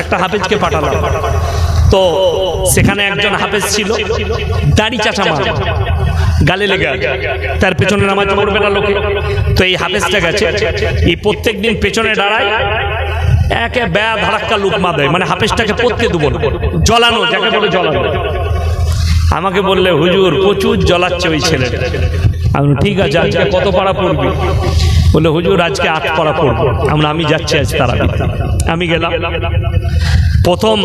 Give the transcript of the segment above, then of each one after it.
একটা হাফেজকে পাঠালাম। তো সেখানে একজন হাফেজ ছিল, দাড়ি চাচা মা গালে লেগে তার পেছনে নামাজ পড়বে না লোকে। তো এই হাফেজটা গেছে। এই প্রত্যেক দিন পেছনে দাঁড়ায়, একে ব্যা ধারাক্কা লুকমা দেয় মানে হাফেজটাকে পড়তে দেবো জ্বলানো, যাকে বলে জ্বলানো। আমাকে বললে, হুজুর, প্রচুর জ্বলাচ্ছে ওই ছেলেটা। আমি ঠিক আছে, আজকে কত পাড়া পড়বি? বললে হুজুর আজকে আট পড়া পড়ব। আমরা আমি যাচ্ছি আজ তারা আমি গেলাম। প্রথম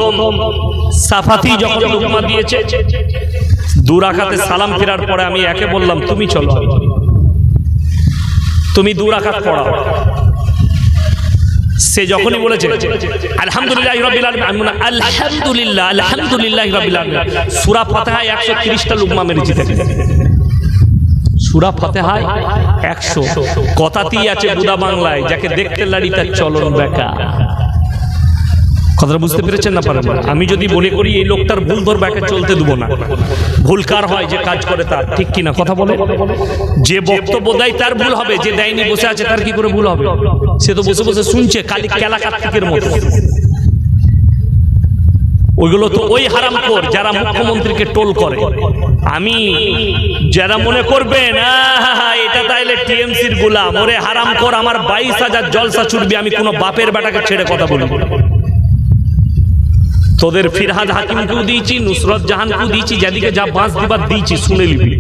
সাফাতি যখন লুকমা দিয়েছে দুরাখাতে সালাম ফেরার পরে আমি একে বললাম তুমি চলো। তুমি দুরাখাত পড়াও। সে যখনই বলেছে আলহামদুলিল্লাহ বললাম, আলহামদুলিল্লাহ আলহামদুলিল্লাহ আলামিন। সূরা ফাতিহায় 130টা লুকমা মেরেছি তাকে সূরা ফাতিহায় 100 কথাতেই আছে বুদা বাংলায়, যাকে দেখতে লাড়ি তার চলন বেকা কথাটা বুঝতে পেরেছেন না পারেন? আমি যদি মনে করি এই লোকটার ভুল ধর ব্যাকে চলতে দেবো না। ভুল কার হয় যে কাজ করে তার? ঠিক কিনা? কথা বলে। যে বক্তব্য দেয় তার ভুল হবে, যে দেয়নি বসে আছে তার কি করে ভুল হবে? সে তো বসে বসে শুনছে কালি কেলা কার্তিকের মতো। ওইগুলো তো ওই হারামখোর যারা মুখ্যমন্ত্রীকে টোল করে। আমি যারা মনে করবেন এটা তাইলে টিএমসির গোলাম। ওরে হারামখোর আমার বাইশ হাজার জলসা ছুটবি আমি কোনো বাপের বেটাকে ছেড়ে কথা বলি তোদের ফিরহাদ হাকিমকেও দিয়েছি, নুসরত জাহানকেও দিয়েছি, যেদিকে যা বাঁশ দিবার দিয়েছি, শুনে নিবি।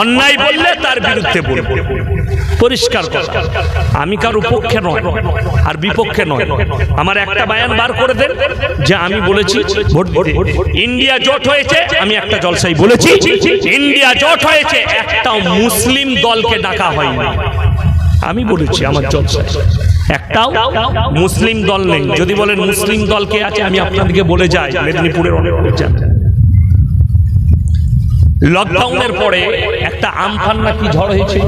অন্যায় বললে তার বিরুদ্ধে বলব। পরিষ্কার আমি কারও পক্ষে নয়, আর বিপক্ষে নয়। আমার একটা বায়ান বার করে দেন, যে আমি বলেছি ইন্ডিয়া জোট হয়েছে, আমি একটা জলসাই বলেছি, ইন্ডিয়া জোট হয়েছে, একটাও মুসলিম দলকে ডাকা হয়নি। আমি বলেছি আমার জলসায়, একটাও মুসলিম দল নেই। যদি বলেন মুসলিম দল কে আছে, আমি আপনাদেরকে বলে যাই, মেদিনীপুরের অনেক। লকডাউনের পরে একটা আমফান নাকি ঝড় হয়েছে?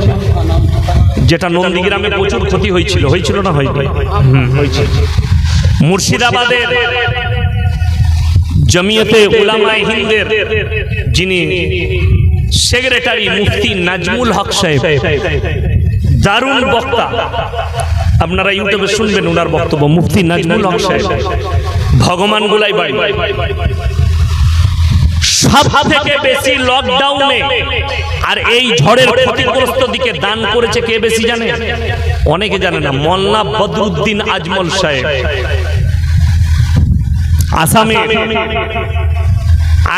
যেটা নন্দীগ্রামে প্রচুর ক্ষতি হয়েছিল। হয়েছিল না হয়েছিল মুর্শিদাবাদের জমিয়তে উলামায়ে হিন্দের যিনি সেক্রেটারি মুফতি নাজমুল হক সাহেব, দারুণ বক্তা। আপনারা ইউটিউবে শুনবেন ওনার বক্তব্য। মুফতি নাজমুল হক সাহেব, ভগবান গুলাই বাড়ি। সব থেকে বেশি লকডাউনে আর এই ঝড়ের ক্ষতিগ্রস্ত দিকে দান করেছে কে বেশি জানে? অনেকে জানে না মোল্লা বদরুদ্দিন আজমল সাহেব। আসামে।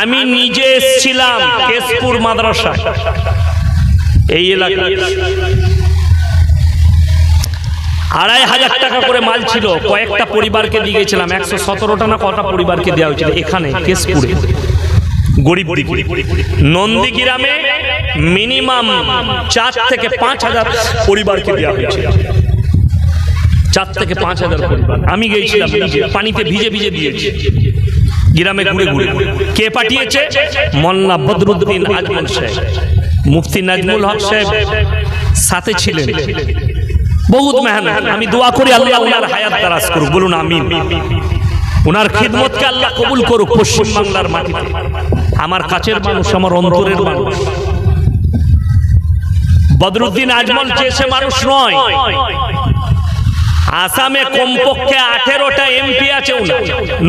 আমি নিজে এসেছিলাম কেশপুর মাদ্রাসা এই এলাকায়। আড়াই হাজার টাকা করে মাল ছিল কয়েকটা পরিবারকে দিয়ে গেছিলাম একশো সতেরোটা না কটা পরিবারকে দেওয়া হয়েছিল এখানে কেশপুরে। গরিব নন্দীগ্রামে মিনিমাম চার থেকে পাঁচ হাজার পরিবারকে দেওয়া হয়েছে। চার থেকে পাঁচ হাজার পরিবার। আমি গিয়েছিলাম, পানিতে ভিজে ভিজে দিয়েছি। গ্রামে ঘুরে ঘুরে। কে পাঠিয়েছে? মোল্লা বদরুদ্দিন আজমল সাহেব। মুফতি নাজমুল হক সাহেব সাথে ছিলেন। বহুত মেহনত। আমি দোয়া করি আল্লাহ ওনার হায়াত দারাজ করুক। বলুন আমিন। ওনার খিদমতকে আল্লাহ কবুল করুক পশ্চিম বাংলার মাটিতে। আমার কাছের মানুষ, আমার অন্তরের মানুষ। বদরুদ্দিন আজমল চেয়েছে মানুষ নয়, আসামে কমপক্ষে আঠেরোটা এমপি আছে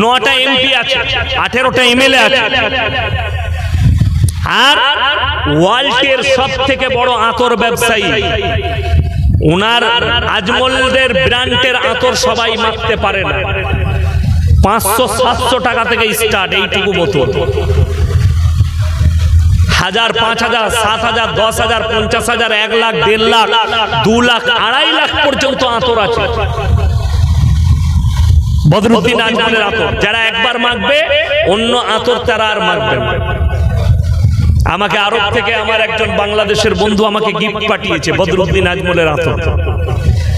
নটা এমপি আছে, আঠেরোটা এমএলএ আছে। আর ওয়ার্ল্ডের সব থেকে বড় আতর ব্যবসায়ী, ওনার আজমলদের ব্র্যান্ডের আতর সবাই মাখতে পারে না। পাঁচশো সাতশো টাকা থেকে স্টার্ট এইটুকু বোতল। হাজার, পাঁচ হাজার, সাত হাজার, দশ হাজার, পঞ্চাশ হাজার, এক লাখ, দেড় লাখ, দু লাখ, আড়াই লাখ পর্যন্ত আতর আছে। বদরুদ্দিন আজমলের আতর। যারা একবার মাখবে, অন্য আতর তারা আর মাখবে না। আমাকে আরব থেকে আমার একজন বাংলাদেশের বন্ধু আমাকে গিফট পাঠিয়েছে বদরুদ্দিন আজমলের আতর।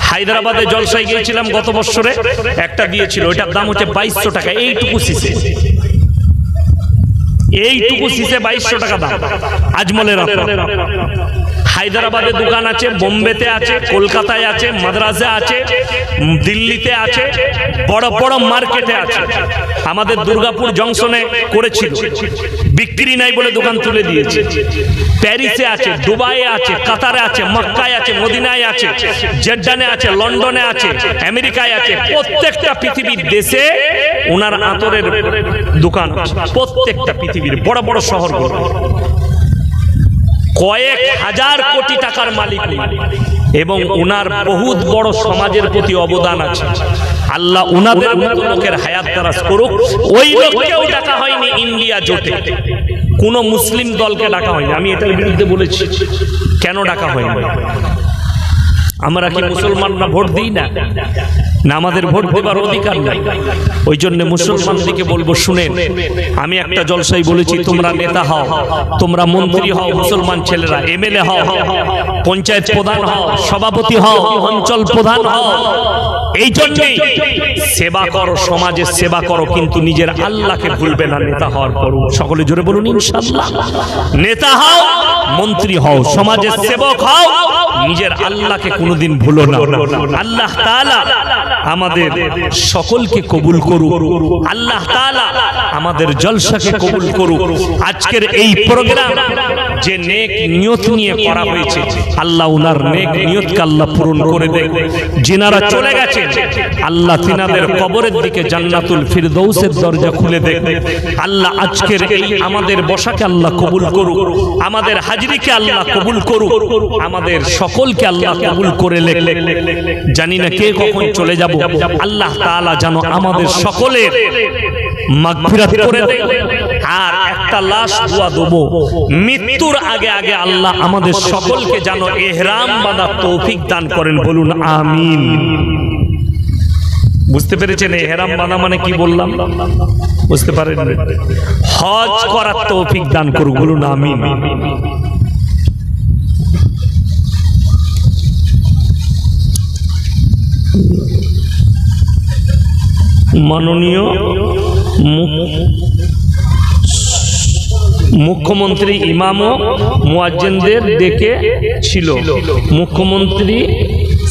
হায়দ্রাবাদে জলসায় গিয়েছিলাম গত বছরে একটা দিয়েছিল, ওইটার দাম হচ্ছে বাইশশো টাকা, এইটুকু সিসে এইটুকু সিসে বাইশশো টাকা দাম। আজমলের আতর হায়দ্রাবাদে দোকান আছে, বোম্বেতে আছে, কলকাতায় আছে, মাদ্রাসে আছে, দিল্লিতে আছে, বড় বড় মার্কেটে আছে। আমাদের দুর্গাপুর জংশনে করেছিল। বিক্রি নাই বলে দোকান তুলে দিয়েছে। প্যারিসে আছে, দুবাইয়ে আছে, কাতারে আছে, মক্কায় আছে, মদিনায় আছে জেড্ডানে আছে, লন্ডনে আছে, আমেরিকায় আছে। প্রত্যেকটা পৃথিবীর দেশে ওনার আতরের দোকান প্রত্যেকটা পৃথিবীর বড় বড় শহরগুলো। কয়েক হাজার কোটি টাকার মালিক এবং ওনার বহুত বড় সমাজের প্রতি অবদান আছে। আল্লাহ উনাদের মতো লোকের হায়াত দারাজ করুক। ওই লোককেও ডাকা হয়নি ইন্ডিয়া জোটে। কোন মুসলিম দলকে ডাকা হয়নি। আমি এটার বিরুদ্ধে বলেছি। কেন ডাকা হয়নি? আমরা কি মুসলমানরা ভোট দিই না? আমাদের ভোট দেবার অধিকার নাই। ওই জন্য মুসলমানদিকে বলব, শুনেন, আমি একটা জলসাই বলেছি, তোমরা নেতা হও, তোমরা মন্ত্রী হও, মুসলমান ছেলেরা, এমএলএ হও, পঞ্চায়েত প্রধান হও, সভাপতি হও, অঞ্চল প্রধান হও। এই জন্যই সেবা করো, সমাজের সেবা করো, কিন্তু নিজের আল্লাহকে ভুলবে না, নেতা হওয়ার পর সকলে জোরে বলুন, ইনশাআল্লাহ। নেতা হও, মন্ত্রী হও, সমাজের সেবক হও, নিজের আল্লাহকে কোনোদিন ভুলো না। আল্লাহ তাআলা আমাদের সকলকে কবুল করুক। আল্লাহ আমাদের জলসাকে কবুল করুক। আজকের এই প্রোগ্রাম যে নেক নিয়ত নিয়ে করা হয়েছে, আল্লাহ উনার নেক নিয়তকে আল্লাহ পূরণ করে দেয়। যিনারা চলে গেছেন, আল্লাহ তিনাদের কবরের দিকে জান্নাতুল ফিরদৌসের দরজা খুলে দেয়। আল্লাহ আজকের এই আমাদের বসাকে আল্লাহ কবুল করুক। আমাদের হাজিরিকে আল্লাহ কবুল করুক। আমাদের সকলকে আল্লাহ কবুল করে লেখ। জানি না কে কখন চলে যাব। আল্লাহ তাআলা যেন আমাদের সকলের মাগফিরাত করে দেয়। আর একটা লাশ দোয়া দেবো। মৃত্যুর আগে আগে আল্লাহ আমাদের সকলকে যেন এহরাম বাঁধা তৌফিক দান করেন বলুন আমিন। বুঝতে পেরেছেন এহরাম বাঁধা মানে কি বললাম? বুঝতে পারেন হজ করার তৌফিক দান করুক বলুন আমিন। মাননীয় মুখ্যমন্ত্রী ইমাম ও মুয়াজ্জিনদের ডেকে ছিল। মুখ্যমন্ত্রী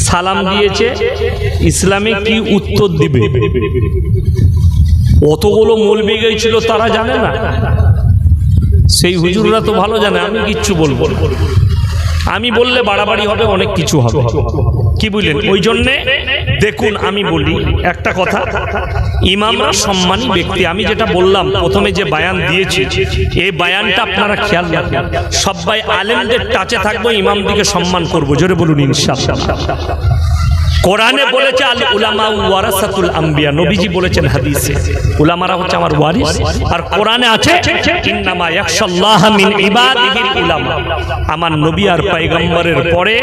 সালাম দিয়েছে, ইসলামে কি উত্তর দিবে? অতগুলো মৌলবি গেছিল তারা জানে না। সেই হুজুররা তো ভালো জানে, আমি কিচ্ছু বলব আমি বললে বাড়াবাড়ি হবে, অনেক কিছু হবে। কি বললেন? ওই জন্যে দেখুন আমি বলি একটা কথা ইমামরা সম্মানী ব্যক্তি। আমি যেটা বললাম প্রথমে যে বায়ান দিয়েছি এই বায়ানটা আপনারা খেয়াল রাখবেন। সবাই আলেমদের টাচে থাকব ইমাম দিকে সম্মান করব। জোরে বলুন ইনশাআল্লাহ। কোরআনে বলেছে আল উলামা ওয়ারাসাতুল আম্বিয়া। নবীজি বলেছেন হাদিসে। উলামারা হচ্ছে আমার ওয়ারিস। আর কোরআনে আছে ইন্নামা ইয়াখশাল্লাহ মিন ইবাদিহিল উলামা। আমার নবী আর পয়গম্বরের পরে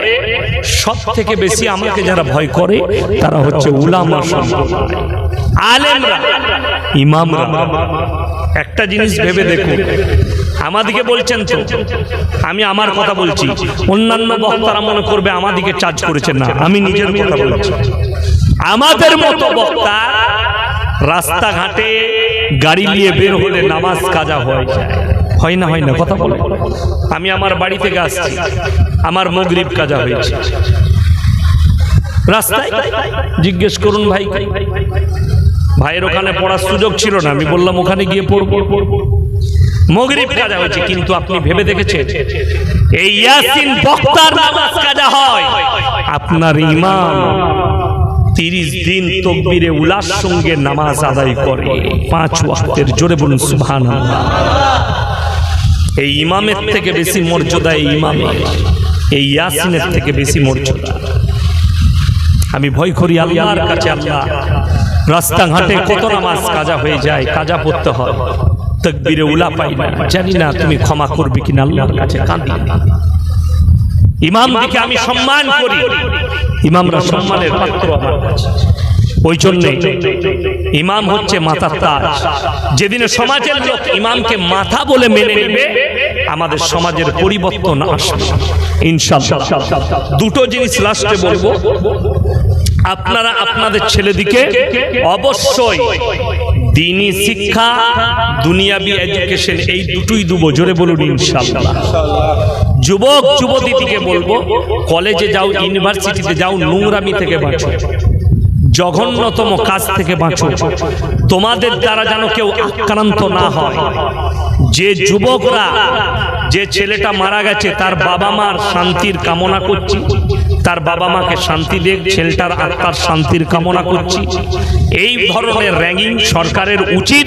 সব থেকে বেশি আমাকে যারা ভয় করে তারা হচ্ছে উলামা সম্প্রদায়। আলেমরা ইমামরা। একটা জিনিস ভেবে দেখুন আমাদিকে বলছেন তো? আমি আমার কথা বলছি। অন্যান্য বক্তারা মনে করবে আমাদিকে চার্জ করেছেন না। আমি নিজের কথা বলছি। আমাদের মতো বক্তা রাস্তাঘাটে গাড়ি নিয়ে বের হলে নামাজ কাজা হয়ে যায়। হয় না হয় না, কথা বলে। আমি আমার বাড়ি থেকে আসছি। আমার মগরিব কাজা হয়েছে। রাস্তায়? জিজ্ঞেস করুন ভাই। ভাইয়ের ওখানে পড়ার সুযোগ ছিল না। আমি বললাম, ওখানে গিয়ে পড়ব। মগরিব কাজা হয়েছে, কিন্তু আপনি ভেবে দেখেছেন, এই ইয়াসিন বক্তার নামাজ কাজা হয়? আপনার ইমাম তিরিশ দিন তকবিরে উলার সঙ্গে নামাজ আদায় করে, পাঁচ ওয়াক্তের জোরে বলুন সুবহান এই ইমামের থেকে বেশি মর্যাদা এই ইমামের, এই ইয়াসিনের থেকে বেশি মর্যাদা। আমি ভয় করি আল্লাহর কাছে, আল্লাহ, রাস্তাঘাটে কত নামাজ কাজা হয়ে যায়, কাজা পড়তে হয়। তকবিরে উলা পাই না জানি না তুমি ক্ষমা করবে কিনা আল্লাহর কাছে কাঁদি ইমাম আমি সম্মান করি। ইমামরা সম্মানের পাত্র আমার কাছে। ওই জন্যে ইমাম হচ্ছে মাথার তাজ। যেদিনে সমাজের লোক ইমামকে মাথা বলে মেনে নেবে আমাদের সমাজের পরিবর্তন আসবে। ইনশাল্লাহ দুটো জিনিস লাস্টে বলব। আপনারা আপনাদের ছেলেদিকে অবশ্যই দিনী শিক্ষা, দুনিয়াবি এডুকেশন এই দুটোই দুবো। জোরে বলুন ইনশাল্লাহ যুবক, যুবতীটিকে বলব, কলেজে যাও ইউনিভার্সিটিতে যাও, নোংরামি থেকে বাঁচো। জঘন্যতম কাজ থেকে বাঁচো। তোমাদের দ্বারা যেন কেউ আক্রান্ত না হয়। যে যুবকরা, যে ছেলেটা মারা গেছে, তার বাবা মার শান্তির কামনা করছি। তার বাবা মাকে শান্তি দেখ ছেলেটার আত্মার শান্তির কামনা করছি। এই ধরনের র্যাঙ্কিং সরকারের উচিত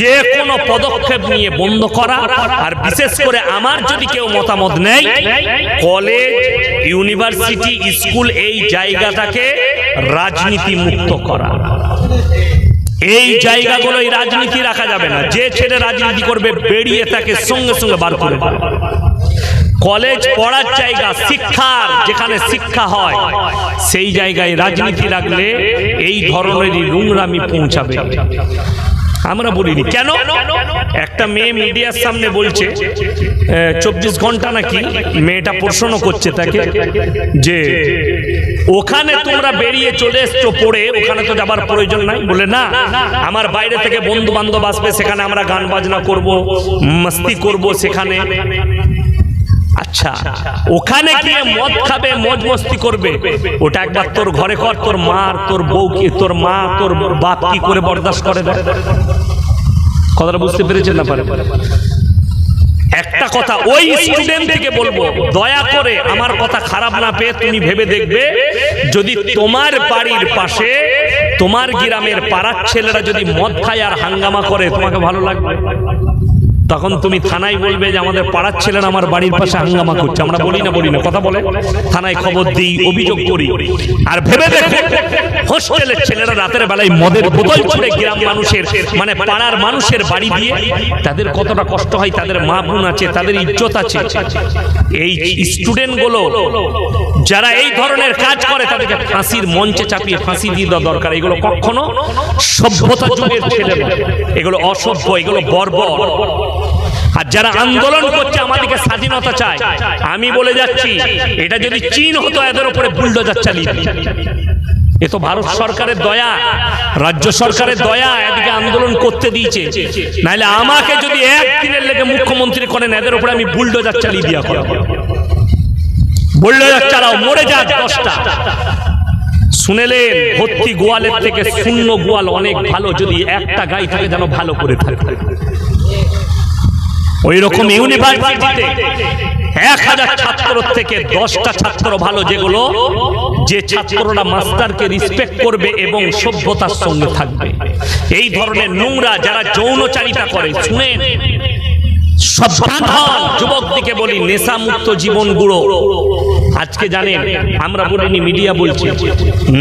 যে কোনো পদক্ষেপ নিয়ে বন্ধ করা, আর বিশেষ করে আমার যদি কেউ মতামত নেয়, কলেজ, ইউনিভার্সিটি, স্কুল এই জায়গাটাকে রাজনীতি মুক্ত করা। এই জায়গাগুলোই রাজনীতি রাখা যাবে না। যে ছেলে রাজনীতি করবে, বেরিয়ে তাকে সঙ্গে সঙ্গে বার করে দেবে। কলেজ পড়ার জায়গা, শিক্ষার, যেখানে শিক্ষা হয়, সেই জায়গায় রাজনীতি রাখলে এই ধরনেরই নোংরামি পৌঁছাবে। আমরা বলিনি। কেন? একটা মেয়ে মিডিয়ার সামনে বলছে চব্বিশ ঘণ্টা নাকি মেয়েটা প্রশ্ন করছে তাকে, যে ওখানে তোমরা বেরিয়ে চলে এসছো পড়ে, ওখানে তো যাবার প্রয়োজন নাই। বলে, না, আমার বাইরে থেকে বন্ধু বান্ধব আসবে, সেখানে আমরা গান বাজনা করব, মস্তি করব সেখানে। আচ্ছা ওখানে গিয়ে মদ খাবে মজ মস্তি করবে। ওটা একবার তোর ঘরে কর, তোর মা তোর বউ কি, তোর মা, তোর বাপ কি করে বরদাস্ত করে কথাটা বুঝতে পেরেছেন না পারে? একটা কথা ওই স্টুডেন্ট থেকে বলব, দয়া করে আমার কথা খারাপ না পেয়ে তুমি ভেবে দেখবে, যদি তোমার বাড়ির পাশে, তোমার গ্রামের পাড়ার ছেলেরা যদি মদ খায় আর হাঙ্গামা করে, তোমাকে ভালো লাগবে? তখন তুমি থানায় বলবে যে আমাদের পাড়ার ছেলেরা আমার বাড়ির পাশে হাঙ্গামা করছে। আমরা বলি না বলি না কথা বলে। থানায় খবর দিই অভিযোগ করি। আর ভেবে দেখো হোস্টেলের ছেলেরা রাতের বেলায় মদের বোতল ছুড়ে গ্রাম মানুষের মানে পাড়ার মানুষের বাড়ি দিয়ে তাদের কতটা কষ্ট হয় তাদের মা বোন আছে তাদের ইজ্জত আছে। এই স্টুডেন্টগুলো যারা এই ধরনের কাজ করে তাদেরকে ফাঁসির মঞ্চে চাপিয়ে ফাঁসি দিয়ে দেওয়া দরকার। এগুলো কখনো সভ্যতা যুগের ছেলে। এগুলো অসভ্য এগুলো বর্বর। আর যারা আন্দোলন করছে আমাদেরকে স্বাধীনতা চায়। আমি বলে যাচ্ছি এটা যদি চীন হতো এদের উপরে বুলডোজার চালিয়ে এ তো ভারত সরকারের দয়া। রাজ্য সরকারের দয়া এদিকে আন্দোলন করতে দিয়েছে। নাহলে আমাকে যদি একদিনের লেগে মুখ্যমন্ত্রী করেন এদের উপরে আমি বুলডোজার চালিয়ে দিয়া করব। বুলডোজার চালাও মরে যাক দশটা। শুনেলেন ভর্তি গোয়ালের থেকে শূন্য গোয়াল অনেক ভালো যদি একটা গাই থাকে যেন ভালো করে থাকে। ওই রকম ইউনিভার্সিটিতে এক হাজার ছাত্র থেকে দশটা ছাত্র ভালো যেগুলো যে ছাত্ররা মাস্টারকে রেসপেক্ট করবে এবং সভ্যতার সঙ্গে থাকবে। এই ধরনের নোংরা যারা যৌনচারিতা করে শুনেন? সাবধান হন যুবক দিকে বলি নেশা মুক্ত জীবন গুঁড়ো। আজকে জানেন আমরা বলিনি মিডিয়া বলছি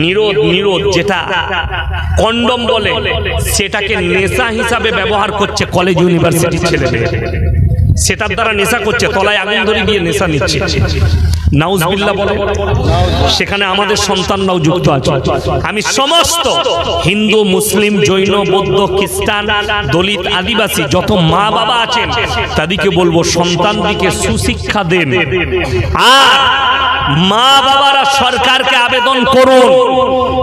নিরোধ নিরোধ যেটা কন্ডম বলে সেটাকে নেশা হিসাবে ব্যবহার করছে কলেজ ইউনিভার্সিটির ছেলেমেয়ে সেটার দ্বারা নেশা করছে, তলায় আগুন ধরে গিয়ে নেশা নিচ্ছে। সেখানে আমাদের সন্তানরাও যুক্ত আছে। আমি সমস্ত হিন্দু, মুসলিম, জৈন, বৌদ্ধ, খ্রিস্টান, দলিত, আদিবাসী, যত মা বাবা আছেন, তাদেরকে বলব সন্তানদিকে সুশিক্ষা দেন। আর মা বাবারা সরকারকে আবেদন করুন।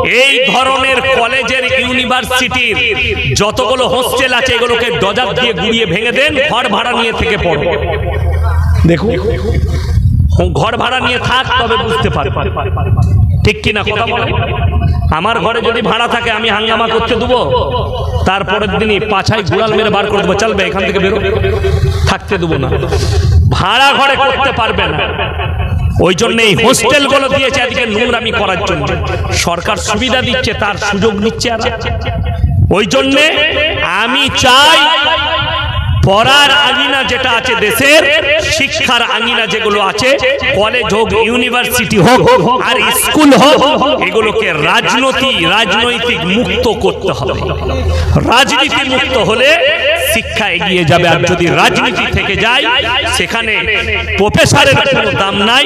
এই ধরনের কলেজের ইউনিভার্সিটির যতগুলো হোস্টেল আছে এগুলোকে ডজার দিয়ে গুড়িয়ে ভেঙে দেন ঘর ভাড়া নিয়ে থেকে পড়ো। দেখুন। ঘর ভাড়া নিয়ে থাক তবে বুঝতে পারবে। ঠিক কিনা কথা বলে? আমার ঘরে যদি ভাড়া থাকে আমি হাঙ্গামা করতে দেবো। তারপরের দিনই পাছায় গুড়াল মেরে বার করে দেবো। চলবে এখান থেকে বেরো। থাকতে দেবো না। ভাড়া ঘরে করতে পারবে না। ওই জন্য এই হোস্টেলগুলো দিয়েছে এদিকে নোংরামি করার জন্য। সরকার সুবিধা দিচ্ছে তার সুযোগ নিচ্ছে আর। ওই জন্যে আমি চাই পড়ার আঙিনা যেটা আছে দেশের শিক্ষার আঙিনা যেগুলো আছে কলেজ হোক ইউনিভার্সিটি হোক আর স্কুল হোক এগুলোকে রাজনীতি রাজনৈতিক মুক্ত করতে হবে। রাজনীতি মুক্ত হলে শিক্ষা এগিয়ে যাবে। আর যদি রাজনীতি থেকে যায়, সেখানে প্রফেসরের কোনো দাম নাই,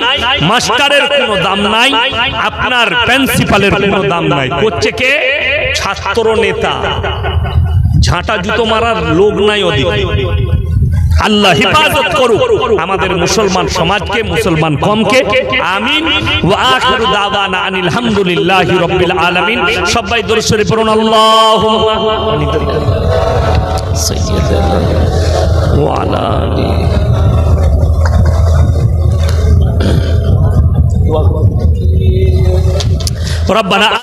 মাস্টারের কোনো দাম নাই, আপনার প্রিন্সিপালের কোনো দাম নাই। করছে কে? ছাত্র নেতা। ঝাঁটা জুতো মারার লোক নাই ওদিকে আল্লাহ হিফাজত করুক। আমাদের মুসলমান সমাজকে, মুসলমান কমকে। আমিন। ওয়া আখিরু দাওয়ানা আনিল হামদুলিল্লাহি রাব্বিল আলামিন। সবাই দরুদ শরীফ পড়ুন, আল্লাহুম্মা। سيدنا وعلى آله ربنا